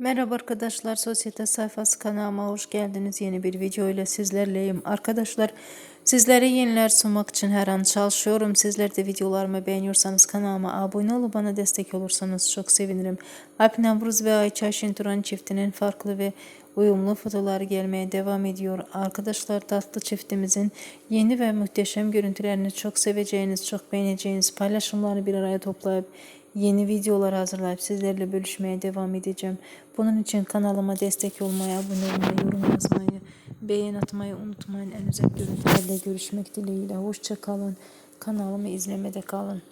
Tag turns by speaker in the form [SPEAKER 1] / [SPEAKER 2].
[SPEAKER 1] Merhaba arkadaşlar, Sosyete Sayfası kanalıma hoş geldiniz. Yeni bir video ile sizlerleyim. Arkadaşlar, sizlere yeniler sunmak için her an çalışıyorum. Sizler de videolarımı beğeniyorsanız kanalıma abone olup bana destek olursanız çok sevinirim. Alp Navruz ve Ayça Şinturan çiftinin farklı ve uyumlu fotoğrafları gelmeye devam ediyor. Arkadaşlar tatlı çiftimizin yeni ve muhteşem görüntülerini çok seveceğiniz, çok beğeneceğiniz paylaşımlarını bir araya toplayıp yeni videolar hazırlayıp sizlerle bölüşmeye devam edeceğim. Bunun için kanalıma destek olmayı, abone olmayı, yorum yazmayı, beğen atmayı unutmayın. En özel görüntülerle görüşmek dileğiyle. Hoşça kalın. Kanalımı izlemede kalın.